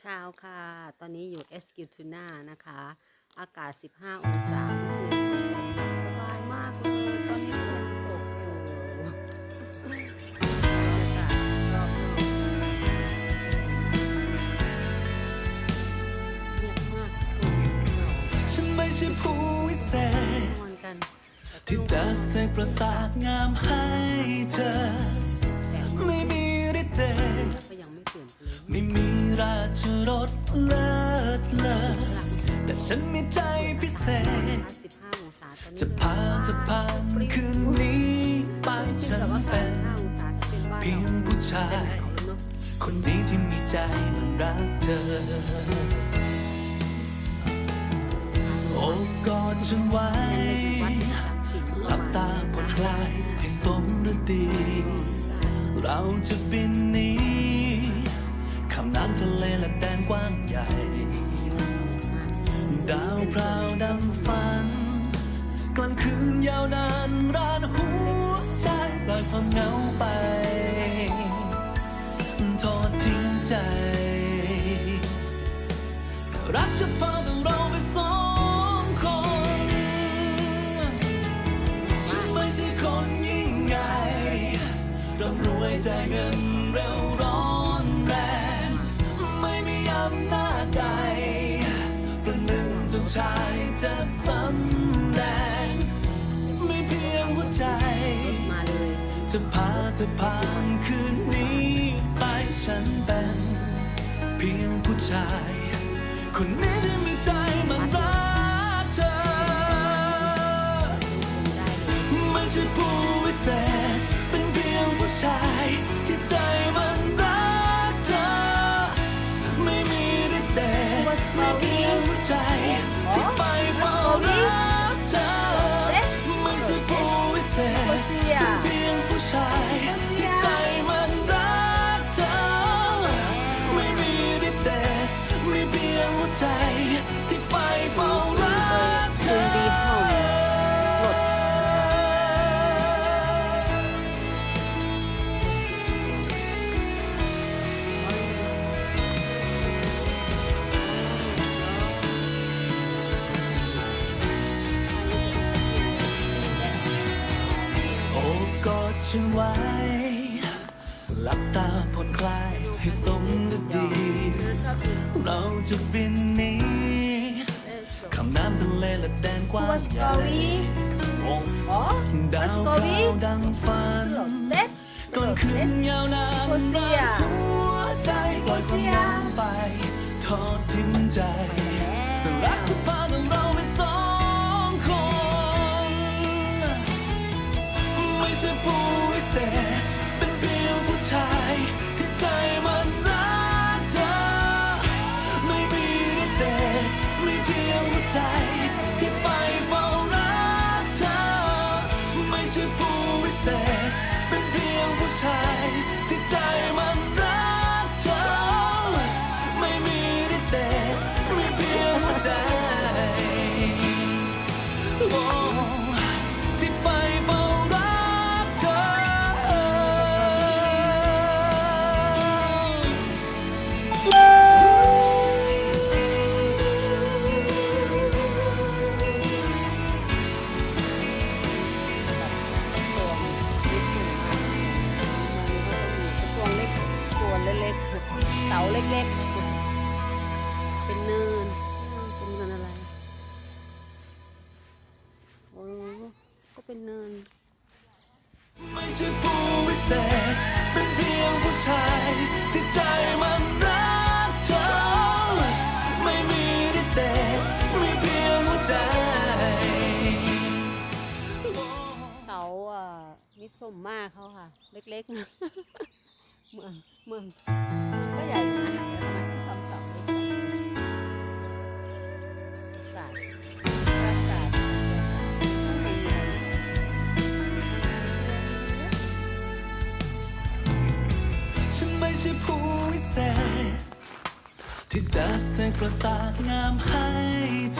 เช้าค่ะ ตอนนี้อยู่เอสกิ t ทูน่านะคะ อากาศ 15 องศาสบายมากเลยตอนนี้ฝนตกอยู่ฉันไม่ใช่ผู้วิเศษที่จะเสกประสาทงามให้เธอไม่มี ฉันมีใจพิเศษ 15องศาตอนนี้จะพาเธอผ่านคืนนี้ไปฉันแต่ว่าเป็น15องศาที่เป็นบ้านเพียเรางผู้ชาเป็นยหนาวแล้วเนาะคนนี้ที่มีใจมันรักเธอ โอบกอดฉันไว้หลับตาผ่อนคลายให้สมฤดี เราจะบินหนีคำน้ำทะเลและแดนกว้างใหญ่ ดาวพราวดังฝัน กลางคืนยาวนานร้านหัวใจปล่อยความเหงาไป ทอดทิ้งใจ รักจะพาต้องเราไปสองคน ฉันไม่ใช่คนยิ่งใหญ่ร่ำรวยใจเงินเร็วร้อนแรง ไม่มีอำนาจใด จ้าชายจะสำแดงไม่เพียงหัวใจ มาเลย จะพาเธอผ่านคืนนี้ไปฉันเป็นเพียงผู้ชาย คนนี้ที่มีใจมันรัก ใจ ที่ไฟเฝ้ารักเธอโอบกอดฉันไว้ หลับตาผ่อนคลายให้สม เราจะบินหนีคำน้ำทะเลและแดนกว้างใหญ่ดาวพราวดังฝันก่อนคืนยาวนานรักหัวใจปล่อยความเหงาไป ทอดทิ้งใจ รักที่พ ล็กๆ เสาเล็กๆ เป็นเนิน เป็นเนินอะไร โอ้ก็เป็นเนิน ไม่ใช่ผู้วิเศษ เป็นเพียงผู้ชายที่ใจมันรักเธอ ไม่มีดิเดชมีเพียงหัวใจ เสาอะมิดสมมากเขาค่ะ เล็กๆ เมืองเมืองก็ใหญ่นะแต่ทำไมเขาทำเสาเล็กจังศาสตร์ปราสาทข้างในมีอะไรฉันไม่ใช่ผู้วิเศษที่จะเสกประสาทงามให้เธอ